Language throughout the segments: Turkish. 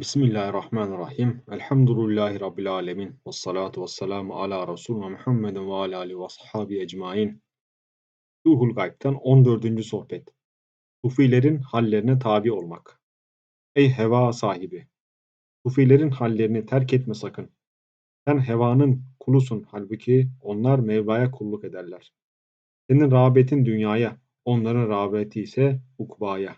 Bismillahirrahmanirrahim. Elhamdülillahi Rabbil alemin. Ve salatu ve selamu ala Resulüne Muhammedin ve ala alihi ve sahabi ecmain. Ruhul Gayb'ten 14. sohbet. Sufilerin hallerine tabi olmak. Ey heva sahibi! Sufilerin hallerini terk etme sakın. Sen hevanın kulusun halbuki onlar Mevla'ya kulluk ederler. Senin rağbetin dünyaya, onların rağbeti ise ukbaya.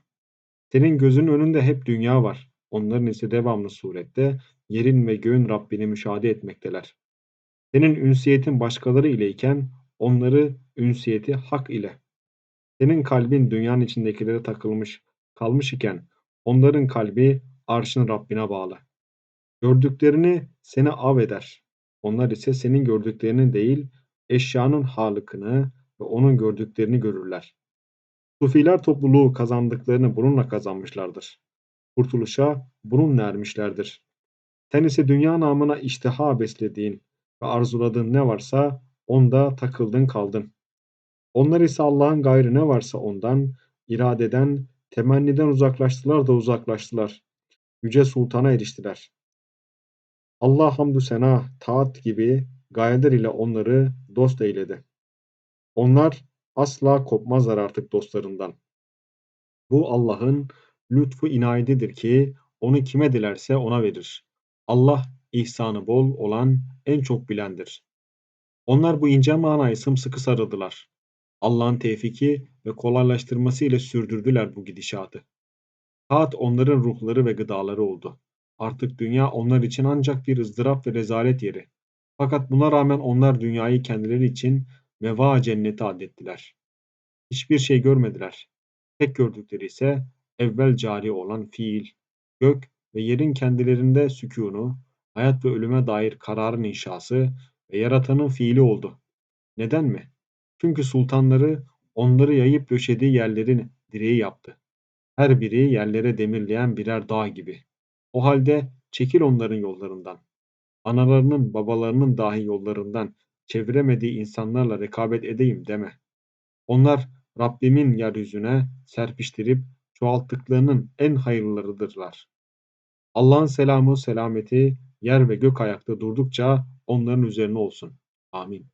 Senin gözünün önünde hep dünya var. Onların ise devamlı surette yerin ve göğün Rabbini müşahede etmekteler. Senin ünsiyetin başkaları ile iken onları ünsiyeti hak ile. Senin kalbin dünyanın içindekilere takılmış kalmış iken onların kalbi arşın Rabbine bağlı. Gördüklerini seni av eder. Onlar ise senin gördüklerini değil eşyanın halıkını ve onun gördüklerini görürler. Sufiler topluluğu kazandıklarını bununla kazanmışlardır kurtuluşa bununla ermişlerdir. Sen ise dünya namına iştiha beslediğin ve arzuladığın ne varsa onda takıldın kaldın. Onlar ise Allah'ın gayrı ne varsa ondan, iradeden, temenniden uzaklaştılar da uzaklaştılar. Yüce Sultan'a eriştiler. Allah hamdü sena, taat gibi gayeler ile onları dost eyledi. Onlar asla kopmazlar artık dostlarından. Bu Allah'ın lütfu inayetidir ki onu kime dilerse ona verir. Allah ihsanı bol olan en çok bilendir. Onlar bu ince manayı sımsıkı sarıldılar. Allah'ın tevfiki ve kolaylaştırması ile sürdürdüler bu gidişatı. Taat onların ruhları ve gıdaları oldu. Artık dünya onlar için ancak bir ızdırap ve rezalet yeri. Fakat buna rağmen onlar dünyayı kendileri için meva cenneti adettiler. Hiçbir şey görmediler. Tek gördükleri ise evvel cari olan fiil, gök ve yerin kendilerinde sükûnu, hayat ve ölüme dair kararın inşası ve yaratanın fiili oldu. Neden mi? Çünkü sultanları onları yayıp döşediği yerlerin direği yaptı. Her biri yerlere demirleyen birer dağ gibi. O halde çekil onların yollarından. Analarının, babalarının dahi yollarından çeviremediği insanlarla rekabet edeyim deme. Onlar Rabbimin yeryüzüne serpiştirip çoğalttıklarının en hayırlılarıdırlar. Allah'ın selamı, selameti yer ve gök ayakta durdukça onların üzerine olsun. Amin.